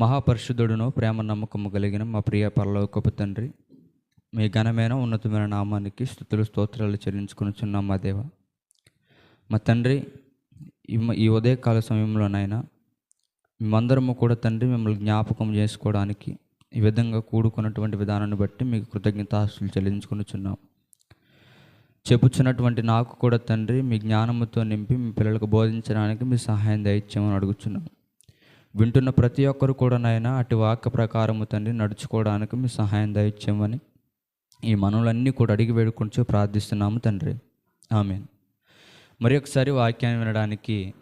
మహాపరిశుద్ధుడును ప్రేమ నమ్మకము కలిగిన మా ప్రియ పరలోకపు తండ్రి మీ ఘనమైన ఉన్నతమైన నామానికి స్థుతులు స్తోత్రాలు చెల్లించుకునిచున్నాం మా దేవ. మా తండ్రి ఈ ఈ ఉదయకాల సమయంలోనైనా మేమందరము కూడా తండ్రి మిమ్మల్ని జ్ఞాపకం చేసుకోవడానికి ఈ విధంగా కూడుకున్నటువంటి విధానాన్ని బట్టి మీకు కృతజ్ఞతాస్తులు చెల్లించుకునిచున్నాం చెప్పుచున్నటువంటి నాకు కూడా తండ్రి మీ జ్ఞానముతో నింపి మీ పిల్లలకు బోధించడానికి మీ సహాయం దయచేయమని అడుగుచున్నాం. వింటున్న ప్రతి ఒక్కరు కూడా నాయన అటు వాక్య ప్రకారము తండ్రి నడుచుకోవడానికి మీ సహాయం దయచేయమని ఈ మనవులన్నీ కూడా అడిగి వేడుకుంటూ ప్రార్థిస్తున్నాము తండ్రి. ఆమె మరి ఒకసారి వాక్యాన్ని వినడానికి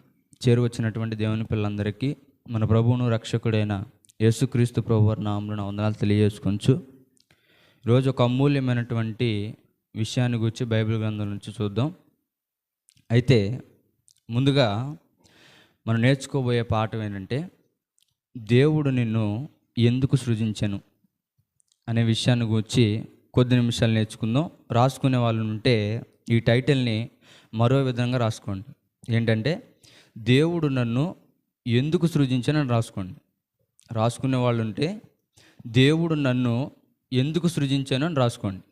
చేరువచ్చినటువంటి దేవుని పిల్లలందరికీ మన ప్రభువును రక్షకుడైన యేసుక్రీస్తు ప్రభు నామలను వందనాలు తెలియజేసుకొంచు. ఈరోజు ఒక అమూల్యమైనటువంటి విషయాన్ని గురించి బైబిల్ గ్రంథం నుంచి చూద్దాం. అయితే ముందుగా మనం నేర్చుకోబోయే పాఠం ఏంటంటే దేవుడు నిన్ను ఎందుకు సృజించను అనే విషయాన్ని గురించి కొద్ది నిమిషాలు నేర్చుకుందాం. రాసుకునే వాళ్ళు ఉంటే ఈ టైటిల్ని మరో విధంగా రాసుకోండి. ఏంటంటే దేవుడు నన్ను ఎందుకు సృజించనని రాసుకోండి. రాసుకునే వాళ్ళు ఉంటే దేవుడు నన్ను ఎందుకు సృజించాను అని రాసుకోండి.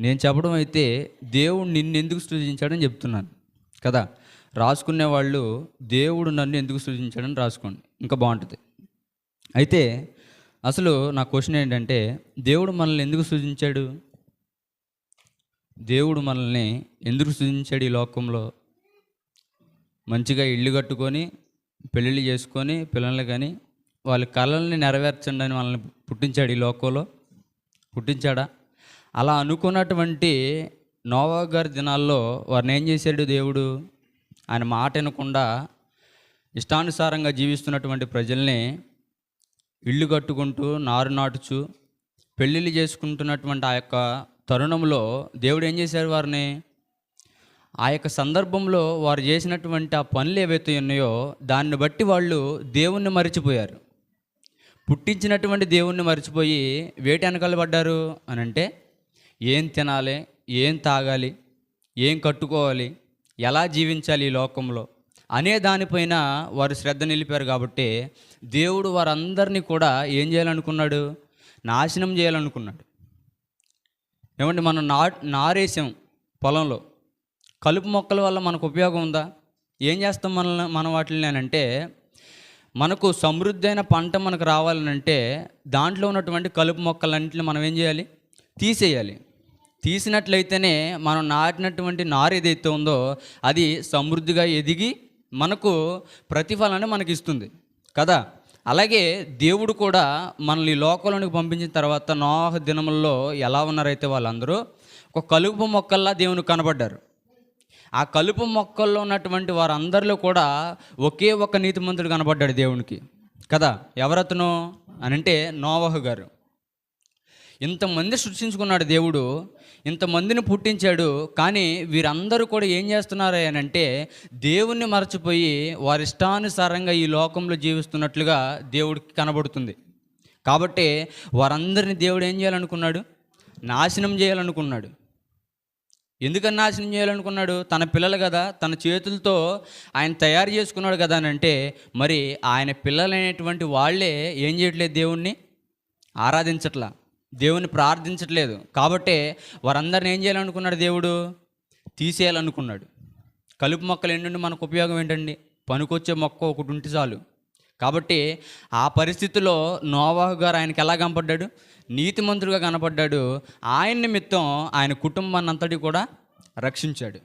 నేను చెప్పడం అయితే దేవుడు నిన్ను ఎందుకు సృజించాడని చెప్తున్నాను కదా. రాసుకునే వాళ్ళు దేవుడు నన్ను ఎందుకు సృజించాడని రాసుకోండి. ఇంకా బాగుంటుంది. అయితే అసలు నా క్వశ్చన్ ఏంటంటే దేవుడు మనల్ని ఎందుకు సృజించాడు? దేవుడు మనల్ని ఎందుకు సృజించాడు ఈ లోకంలో? మంచిగా ఇల్లు కట్టుకొని పెళ్ళిళ్ళు చేసుకొని పిల్లల్ని కానీ వాళ్ళ కళల్ని నెరవేర్చండి అని మనల్ని పుట్టించాడు ఈ లోకంలో? పుట్టించాడా? అలా అనుకున్నటువంటి నోవా గారి దినాల్లో వారిని ఏం చేశాడు దేవుడు? ఆయన మాట వినకుండా ఇష్టానుసారంగా జీవిస్తున్నటువంటి ప్రజల్ని ఇల్లు కట్టుకుంటూ నారు నాటుచు పెళ్ళిళ్ళు చేసుకుంటున్నటువంటి ఆ యొక్క తరుణంలో దేవుడు ఏం చేశారు వారిని? ఆ యొక్క సందర్భంలో వారు చేసినటువంటి ఆ పనులు ఏవైతే ఉన్నాయో దాన్ని బట్టి వాళ్ళు దేవుణ్ణి మరిచిపోయారు. పుట్టించినటువంటి దేవుణ్ణి మర్చిపోయి వేటి వెనకాల పడ్డారు అని అంటే ఏం తినాలి? ఏం తాగాలి? ఏం కట్టుకోవాలి? ఎలా జీవించాలి ఈ లోకంలో? అనే దానిపైన వారు శ్రద్ధ నిలిపారు కాబట్టి దేవుడు వారందరినీ కూడా ఏం చేయాలనుకున్నాడు? నాశనం చేయాలనుకున్నాడు. ఏమంటే మనం నా నారేసాం పొలంలో. కలుపు మొక్కల వల్ల మనకు ఉపయోగం ఉందా? ఏం చేస్తాం మన మన వాటిని అంటే మనకు సమృద్ధి అయిన పంట మనకు రావాలనంటే దాంట్లో ఉన్నటువంటి కలుపు మొక్కలన్నింటిని మనం ఏం చేయాలి? తీసేయాలి. తీసినట్లయితేనే మనం నాటినటువంటి నారు ఏదైతే ఉందో అది సమృద్ధిగా ఎదిగి మనకు ప్రతిఫలాన్ని మనకి ఇస్తుంది కదా? అలాగే దేవుడు కూడా మనల్ని ఈ లోకంలోనికి పంపించిన తర్వాత నోహ దినముల్లో ఎలా ఉన్నారైతే వాళ్ళందరూ ఒక కలుపు మొక్కల్లా దేవునికి కనబడ్డారు. ఆ కలుపు మొక్కల్లో ఉన్నటువంటి వారందరిలో కూడా ఒకే ఒక్క నీతిమంతుడు కనబడ్డాడు దేవునికి. కదా? ఎవరతను? అని అంటే నోవహు గారు. ఇంతమంది సృష్టించుకున్నాడు దేవుడు ఇంతమందిని పుట్టించాడు కానీ వీరందరూ కూడా ఏం చేస్తున్నారు అని అంటే దేవుణ్ణి మరచిపోయి వారి ఇష్టానుసారంగా ఈ లోకంలో జీవిస్తున్నట్లుగా దేవుడికి కనబడుతుంది. కాబట్టి వారందరిని దేవుడు ఏం చేయాలనుకున్నాడు? నాశనం చేయాలనుకున్నాడు. ఎందుకని నాశనం చేయాలనుకున్నాడు? తన పిల్లలు కదా తన చేతులతో ఆయన తయారు చేసుకున్నాడు కదా అని అంటే మరి ఆయన పిల్లలైనటువంటి వాళ్ళే ఏం చేయట్లేదు దేవుణ్ణి? ఆరాధించట్లా. దేవుని ప్రార్థించట్లేదు. కాబట్టి వారందరిని ఏం చేయాలనుకున్నాడు దేవుడు? తీసేయాలనుకున్నాడు. కలుపు మొక్కలు ఏంటంటే మనకు ఉపయోగం ఏంటండి? పనికొచ్చే మొక్క ఒకటి ఉంటే చాలు. కాబట్టి ఆ పరిస్థితిలో నోవాహు గారు ఆయనకి ఎలా కనపడ్డాడు? నీతిమంతుడిగా కనపడ్డాడు. ఆయన నిమిత్తం ఆయన కుటుంబాన్ని అంతటి కూడా రక్షించాడు.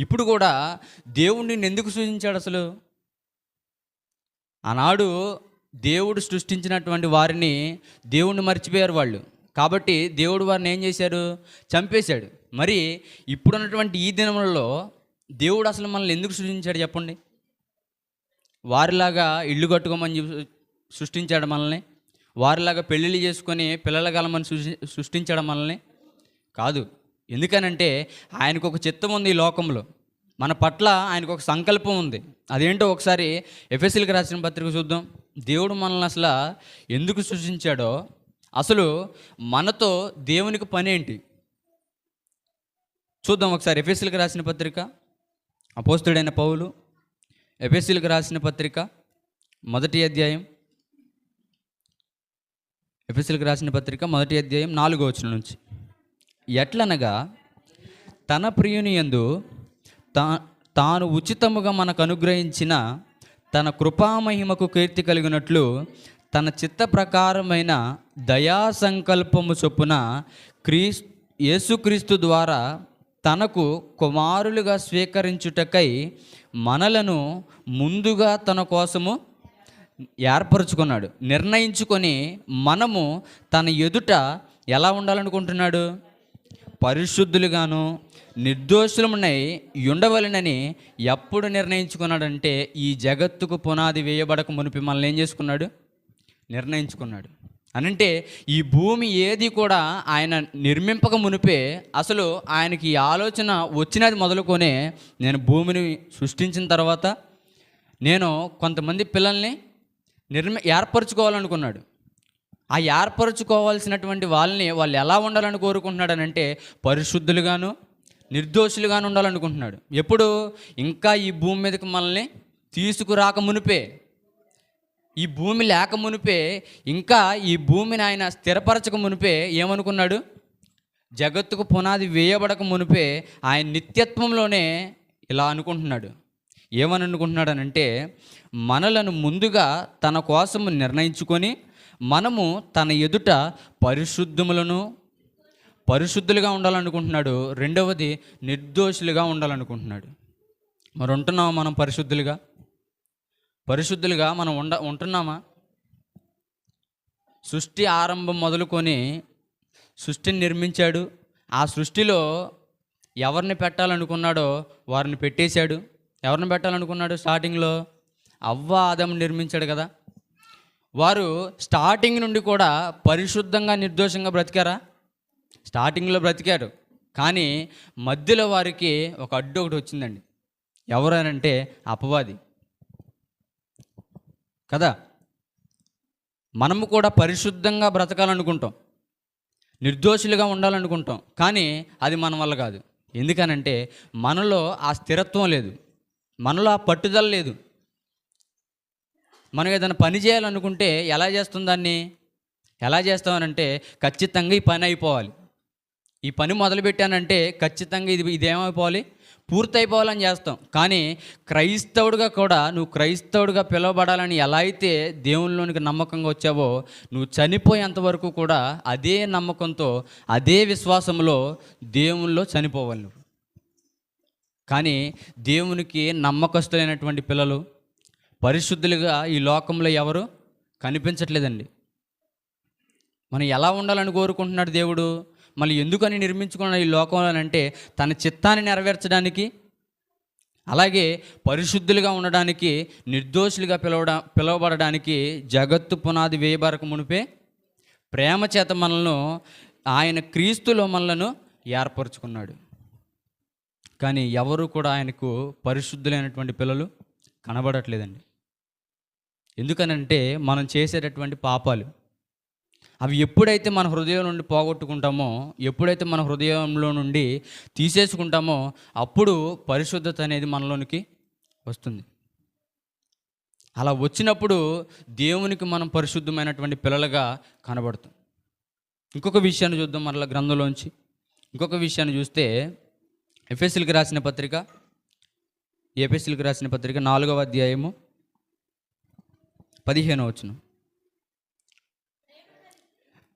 ఇప్పుడు కూడా దేవుడిని ఎందుకు సూచించాడు అసలు? ఆనాడు దేవుడు సృష్టించినటువంటి వారిని దేవుణ్ణి మర్చిపోయారు వాళ్ళు. కాబట్టి దేవుడు వారిని ఏం చేశారు చంపేశాడు. మరి ఇప్పుడున్నటువంటి ఈ దినములలో దేవుడు అసలు మనల్ని ఎందుకు సృష్టించాడు చెప్పండి? వారిలాగా ఇల్లు కట్టుకోమని సృష్టించాడు మనల్ని. వారిలాగా పెళ్ళిళ్ళు చేసుకొని పిల్లల కలమని సృష్టి సృష్టించాడు మనల్ని. కాదు. ఎందుకనంటే ఆయనకు ఒక చిత్తం ఉంది ఈ లోకంలో. మన పట్ల ఆయనకు ఒక సంకల్పం ఉంది. అదేంటో ఒకసారి ఎఫ్ఎస్సీలకు రాసిన పత్రిక చూద్దాం. దేవుడు మనల్ని అసలు ఎందుకు సృష్టించాడో అసలు మనతో దేవునికి పని ఏంటి? చూద్దాం ఒకసారి ఎఫ్ఎస్సీలకు రాసిన పత్రిక అపోస్తుడైన పౌలు ఎఫ్ఎస్సీలకు రాసిన పత్రిక మొదటి అధ్యాయం ఎఫ్ఎస్ఎల్కి రాసిన పత్రిక మొదటి అధ్యాయం నాలుగో వచ్చిన నుంచి. ఎట్లనగా తన ప్రియుని యందు తా తాను ఉచితముగా మనకు అనుగ్రహించిన తన కృపామహిమకు కీర్తి కలిగినట్లు తన చిత్త ప్రకారమైన దయా సంకల్పము చొప్పున క్రీస్ యేసుక్రీస్తు ద్వారా తనకు కుమారులుగా స్వీకరించుటకై మనలను ముందుగా తన కోసము ఏర్పరచుకున్నాడు. నిర్ణయించుకొని మనము తన ఎదుట ఎలా ఉండాలనుకుంటున్నాడు? పరిశుద్ధులుగాను నిర్దోషులమునై ఉండవలనని ఎప్పుడు నిర్ణయించుకున్నాడంటే ఈ జగత్తుకు పునాది వేయబడక మునిపి మనల్ని ఏం చేసుకున్నాడు? నిర్ణయించుకున్నాడు. అనంటే ఈ భూమి ఏది కూడా ఆయన నిర్మింపక మునిపే అసలు ఆయనకి ఈ ఆలోచన వచ్చినది మొదలుకొనే నేను భూమిని సృష్టించిన తర్వాత నేను కొంతమంది పిల్లల్ని నిర్మి ఏర్పరచుకోవాలనుకున్నాడు. ఆ ఏర్పరచుకోవాల్సినటువంటి వాళ్ళని వాళ్ళు ఎలా ఉండాలని కోరుకుంటున్నాడు అంటే పరిశుద్ధులుగాను నిర్దోషులుగాను ఉండాలనుకుంటున్నాడు. ఎప్పుడు? ఇంకా ఈ భూమి మీదకి మనల్ని తీసుకురాక మునిపే. ఈ భూమి లేక మునిపే ఇంకా ఈ భూమిని ఆయన స్థిరపరచక మునిపే ఏమనుకున్నాడు? జగత్తుకు పునాది వేయబడక మునిపే ఆయన నిత్యత్వంలోనే ఇలా అనుకుంటున్నాడు. ఏమని అనుకుంటున్నాడనంటే మనలను ముందుగా తన కోసం నిర్ణయించుకొని మనము తన ఎదుట పరిశుద్ధములను పరిశుద్ధులుగా ఉండాలనుకుంటున్నాడు. రెండవది నిర్దోషులుగా ఉండాలనుకుంటున్నాడు. మరి ఉంటున్నామా మనం పరిశుద్ధులుగా? పరిశుద్ధులుగా మనం ఉండ ఉంటున్నామా? సృష్టి ఆరంభం మొదలుకొని సృష్టిని నిర్మించాడు. ఆ సృష్టిలో ఎవరిని పెట్టాలనుకున్నాడో వారిని పెట్టేశాడు. ఎవరిని పెట్టాలనుకున్నాడు స్టార్టింగ్లో? అవ్వ ఆదం నిర్మించాడు కదా. వారు స్టార్టింగ్ నుండి కూడా పరిశుద్ధంగా నిర్దోషంగా బ్రతికారా? స్టార్టింగ్లో బ్రతికారు. కానీ మధ్యలో వారికి ఒక అడ్డు ఒకటి వచ్చిందండి. ఎవరనంటే అపవాది. కదా? మనము కూడా పరిశుద్ధంగా బ్రతకాలనుకుంటాం. నిర్దోషులుగా ఉండాలనుకుంటాం. కానీ అది మన వల్ల కాదు. ఎందుకనంటే మనలో ఆ స్థిరత్వం లేదు. మనలో ఆ పట్టుదల లేదు. మనం ఏదైనా పని చేయాలనుకుంటే ఎలా చేస్తుంది దాన్ని? ఎలా చేస్తామనంటే ఖచ్చితంగా ఈ పని అయిపోవాలి. ఈ పని మొదలుపెట్టానంటే ఖచ్చితంగా ఇది ఇదేమైపోవాలి పూర్తయిపోవాలని చేస్తాం. కానీ క్రైస్తవుడిగా కూడా నువ్వు క్రైస్తవుడిగా పిలువబడాలని ఎలా అయితే దేవునిలోనికి నమ్మకంగా వచ్చావో నువ్వు చనిపోయేంతవరకు కూడా అదే నమ్మకంతో అదే విశ్వాసంలో దేవునిలో చనిపోవాలి నువ్వు. కానీ దేవునికి నమ్మకస్తులైనటువంటి పిల్లలు పరిశుద్ధులుగా ఈ లోకంలో ఎవరు కనిపించట్లేదండి. మనం ఎలా ఉండాలని కోరుకుంటున్నాడు దేవుడు? మళ్ళీ ఎందుకని నిర్మించుకున్నాడు ఈ లోకంలో అంటే తన చిత్తాన్ని నెరవేర్చడానికి అలాగే పరిశుద్ధులుగా ఉండడానికి నిర్దోషులుగా పిలవడ పిలువబడడానికి జగత్తు పునాది వేయబడక మునిపే ప్రేమ చేత మనలను ఆయన క్రీస్తులో మనలను ఏర్పరచుకున్నాడు. కానీ ఎవరు కూడా ఆయనకు పరిశుద్ధులైనటువంటి పిల్లలు కనబడట్లేదండి. ఎందుకనంటే మనం చేసేటటువంటి పాపాలు అవి ఎప్పుడైతే మన హృదయం నుండి పోగొట్టుకుంటామో ఎప్పుడైతే మన హృదయంలో నుండి తీసేసుకుంటామో అప్పుడు పరిశుద్ధత అనేది మనలోనికి వస్తుంది. అలా వచ్చినప్పుడు దేవునికి మనం పరిశుద్ధమైనటువంటి పిల్లలుగా కనబడుతాం. ఇంకొక విషయాన్ని చూద్దాం మరలా గ్రంథంలోంచి. ఇంకొక విషయాన్ని చూస్తే ఎఫ్ఎస్ఎల్కి రాసిన పత్రిక ఎఫ్ఎస్ఎల్కి రాసిన పత్రిక నాలుగవ అధ్యాయము పదిహేను వచ్చును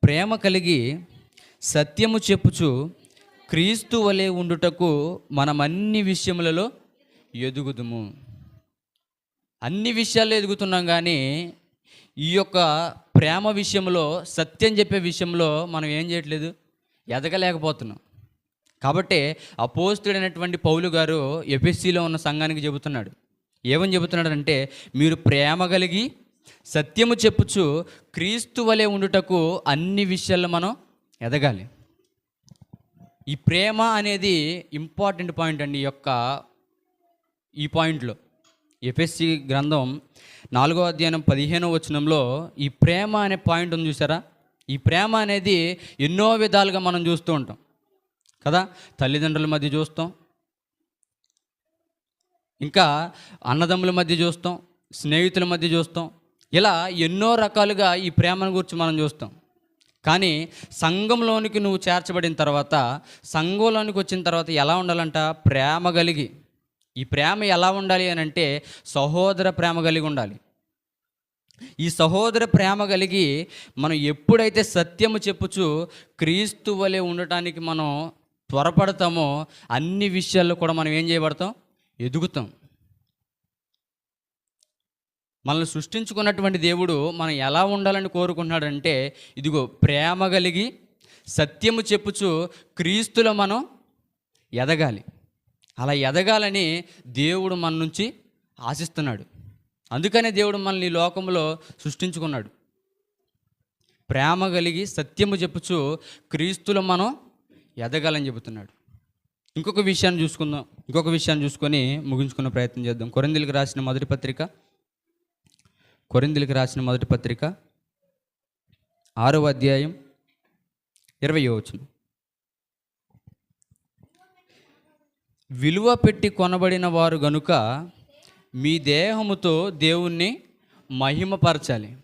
ప్రేమ కలిగి సత్యము చెప్పుచు క్రీస్తు వలె ఉండుటకు మనం అన్ని విషయములలో ఎదుగుదుము. అన్ని విషయాల్లో ఎదుగుతున్నాం కానీ ఈ యొక్క ప్రేమ విషయంలో సత్యం చెప్పే విషయంలో మనం ఏం చేయట్లేదు? ఎదగలేకపోతున్నాం. కాబట్టి అపోస్తుడైనటువంటి పౌలు గారు ఎపిఎస్సిలో ఉన్న సంఘానికి చెబుతున్నాడు. ఏమని చెబుతున్నాడంటే మీరు ప్రేమ కలిగి సత్యము చెప్పుచు క్రీస్తు వలె ఉండుటకు అన్ని విషయాల్లో మనం ఎదగాలి. ఈ ప్రేమ అనేది ఇంపార్టెంట్ పాయింట్ అండి ఈ యొక్క ఈ పాయింట్లో. ఎఫ్ఎస్సి గ్రంథం నాలుగో అధ్యయనం పదిహేనో వచనంలో ఈ ప్రేమ అనే పాయింట్ ఉంది చూసారా? ఈ ప్రేమ అనేది ఎన్నో విధాలుగా మనం చూస్తూ ఉంటాం. కదా? తల్లిదండ్రుల మధ్య చూస్తాం. ఇంకా అన్నదమ్ముల మధ్య చూస్తాం. స్నేహితుల మధ్య చూస్తాం. ఇలా ఎన్నో రకాలుగా ఈ ప్రేమను గురించి మనం చూస్తాం. కానీ సంఘంలోనికి నువ్వు చేర్చబడిన తర్వాత సంఘంలోనికి వచ్చిన తర్వాత ఎలా ఉండాలంట? ప్రేమ కలిగి ఈ ప్రేమ ఎలా ఉండాలి అని అంటే సహోదర ప్రేమ కలిగి ఉండాలి. ఈ సహోదర ప్రేమ కలిగి మనం ఎప్పుడైతే సత్యము చెప్పుచు క్రీస్తు వలె ఉండటానికి మనం త్వరపడతామో అన్ని విషయాల్లో కూడా మనం ఏం చేయబడతాం? ఎదుగుతాం. మనల్ని సృష్టించుకున్నటువంటి దేవుడు మనం ఎలా ఉండాలని కోరుకుంటున్నాడంటే ఇదిగో ప్రేమ కలిగి సత్యము చెప్పుచు క్రీస్తులో మనం ఎదగాలి. అలా ఎదగాలని దేవుడు మన నుంచి ఆశిస్తున్నాడు. అందుకనే దేవుడు మనల్ని ఈ లోకంలో సృష్టించుకున్నాడు. ప్రేమ కలిగి సత్యము చెప్పుచు క్రీస్తులో మనం ఎదగాలని చెబుతున్నాడు. ఇంకొక విషయాన్ని చూసుకుందాం. ఇంకొక విషయాన్ని చూసుకొని ముగించుకునే ప్రయత్నం చేద్దాం. కొరందిలకు రాసిన మొదటి పత్రిక కొరిందులకు రాసిన మొదటి పత్రిక ఆరవ అధ్యాయం ఇరవై వచనం. విలువ పెట్టి కొనబడిన వారు గనుక మీ దేహముతో దేవుణ్ణి మహిమపరచాలి.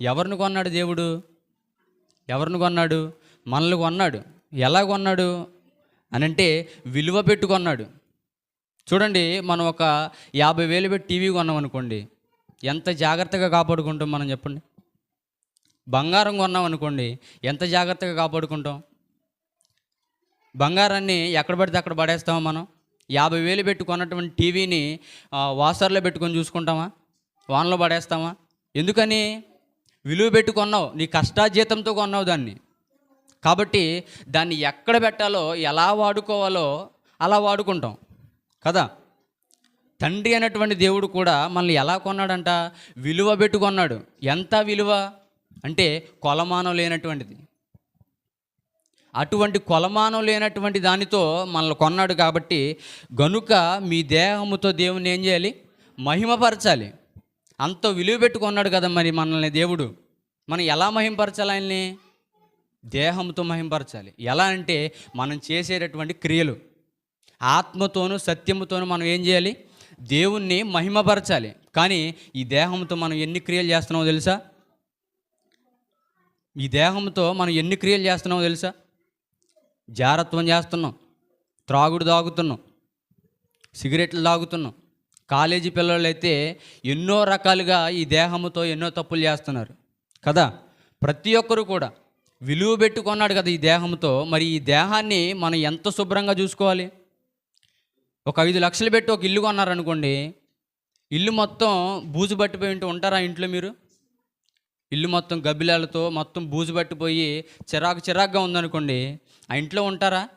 ఎవరిని కొన్నాడు దేవుడు? ఎవరిని కొన్నాడు? మనల్ని కొన్నాడు. ఎలా కొన్నాడు? అని అంటే విలువ పెట్టుకొన్నాడు చూడండి మనం ఒక యాభై వేలు పెట్టి టీవీ కొన్నాం అనుకోండి ఎంత జాగ్రత్తగా కాపాడుకుంటాం మనం చెప్పండి? బంగారం కొన్నాం అనుకోండి ఎంత జాగ్రత్తగా కాపాడుకుంటాం? బంగారాన్ని ఎక్కడ పడితే అక్కడ పడేస్తామా మనం? యాభై వేలు పెట్టి కొన్నటువంటి టీవీని వాసర్లో పెట్టుకొని చూసుకుంటామా? వానలో పడేస్తామా? ఎందుకని? విలువ పెట్టి కొన్నావు నీ కష్టాజీతంతో కొన్నావు దాన్ని. కాబట్టి దాన్ని ఎక్కడ పెట్టాలో ఎలా వాడుకోవాలో అలా వాడుకుంటాం. కదా? తండ్రి అయినటువంటి దేవుడు కూడా మనల్ని ఎలా కొన్నాడంట? విలువ పెట్టుకున్నాడు ఎంత విలువ? అంటే కొలమానం లేనటువంటిది. అటువంటి కొలమానం లేనటువంటి దానితో మనల్ని కొన్నాడు కాబట్టి గనుక మీ దేహముతో దేవుని ఏం చేయాలి? మహిమపరచాలి. అంత విలువ పెట్టుకున్నాడు కదా మరి మనల్ని దేవుడు. మనం ఎలా మహింపరచాలి ఆయన్ని? దేహంతో మహింపరచాలి ఎలా అంటే మనం చేసేటటువంటి క్రియలు. ఆత్మతోనూ సత్యముతోనూ మనం ఏం చేయాలి? దేవుణ్ణి మహిమపరచాలి. కానీ ఈ దేహంతో మనం ఎన్ని క్రియలు చేస్తున్నామో తెలుసా? ఈ దేహంతో మనం ఎన్ని క్రియలు చేస్తున్నామో తెలుసా? జారత్వం చేస్తున్నాం. త్రాగుడు తాగుతున్నాం. సిగరెట్లు తాగుతున్నాం. కాలేజీ పిల్లలు అయితే ఎన్నో రకాలుగా ఈ దేహంతో ఎన్నో తప్పులు చేస్తున్నారు. కదా? ప్రతి ఒక్కరు కూడా విలువ పెట్టుకున్నాడు కదా ఈ దేహంతో మరి ఈ దేహాన్ని మనం ఎంత శుభ్రంగా చూసుకోవాలి? ఒక ఐదు లక్షలు పెట్టి ఒక ఇల్లు కొన్నారనుకోండి ఇల్లు మొత్తం బూజు పట్టిపోయి ఉంటే ఉంటారా ఇంట్లో మీరు? ఇల్లు మొత్తం గబ్బిలాలతో మొత్తం బూజు పట్టిపోయి చిరాకు చిరాకుగా ఉందనుకోండి ఆ ఇంట్లో ఉంటారా?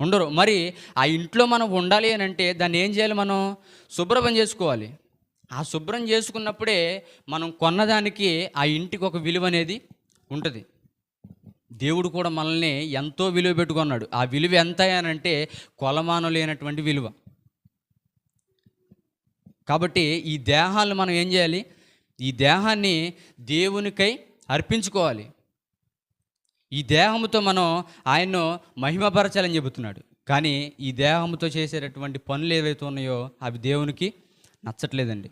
ఉండరు. మరి ఆ ఇంట్లో మనం ఉండాలి అని అంటే దాన్ని ఏం చేయాలి మనం? శుభ్రం చేసుకోవాలి. ఆ శుభ్రం చేసుకున్నప్పుడే మనం కొన్నదానికి ఆ ఇంటికి ఒక విలువ అనేది ఉంటుంది. దేవుడు కూడా మనల్ని ఎంతో విలువ పెట్టుకున్నాడు. ఆ విలువ ఎంత అని అంటే కొలమానం లేనటువంటి విలువ. కాబట్టి ఈ దేహాలను మనం ఏం చేయాలి? ఈ దేహాన్ని దేవునికై అర్పించుకోవాలి. ఈ దేహముతో మనం ఆయన్ను మహిమపరచాలని చెబుతున్నాడు. కానీ ఈ దేహముతో చేసేటటువంటి పనులు ఏవైతే ఉన్నాయో అవి దేవునికి నచ్చట్లేదండి.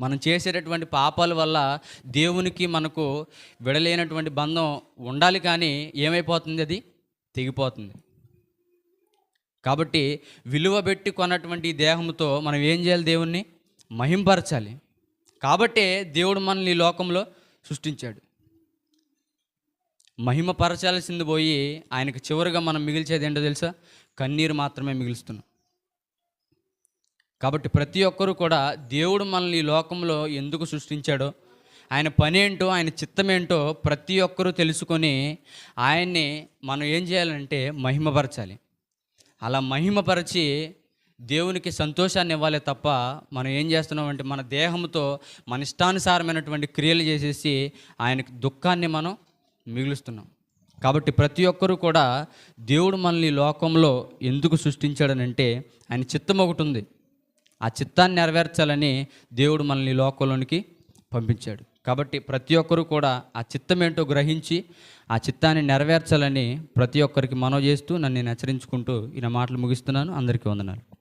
మనం చేసేటటువంటి పాపాల వల్ల దేవునికి మనకు విడలేనటువంటి బంధం ఉండాలి కానీ ఏమైపోతుంది అది? తెగిపోతుంది. కాబట్టి విలువ పెట్టి కొన్నటువంటి దేహంతో మనం ఏం చేయాలి దేవుణ్ణి? మహింపరచాలి. కాబట్టే దేవుడు మనల్ని ఈ లోకంలో సృష్టించాడు. మహిమపరచాల్సింది పోయి ఆయనకు చివరిగా మనం మిగిల్చేది ఏంటో తెలుసా? కన్నీరు మాత్రమే మిగులుస్తున్నాం కాబట్టి ప్రతి ఒక్కరూ కూడా దేవుడు మనల్ని ఈ లోకంలో ఎందుకు సృష్టించాడో ఆయన పని ఏంటో ఆయన చిత్తం ఏంటో ప్రతి ఒక్కరూ తెలుసుకొని ఆయన్ని మనం ఏం చేయాలంటే మహిమపరచాలి. అలా మహిమపరచి దేవునికి సంతోషాన్ని ఇవ్వాలి తప్ప మనం ఏం చేస్తున్నామంటే మన దేహంతో మన ఇష్టానుసారమైనటువంటి క్రియలు చేసేసి ఆయనకి దుఃఖాన్ని మనం మిగులుస్తున్నాం. కాబట్టి ప్రతి ఒక్కరూ కూడా దేవుడు మనల్ని ఈ లోకంలో ఎందుకు సృష్టించాడనంటే ఆయన చిత్తం ఒకటి ఉంది. ఆ చిత్తాన్ని నెరవేర్చాలని దేవుడు మనల్ని లోకంలోనికి పంపించాడు. కాబట్టి ప్రతి ఒక్కరూ కూడా ఆ చిత్తం ఏంటో గ్రహించి ఆ చిత్తాన్ని నెరవేర్చాలని ప్రతి ఒక్కరికి మనో చేస్తూ నన్ను నేను హెచ్చరించుకుంటూ ఈయన మాటలు ముగిస్తున్నాను. అందరికీ వందనాలు.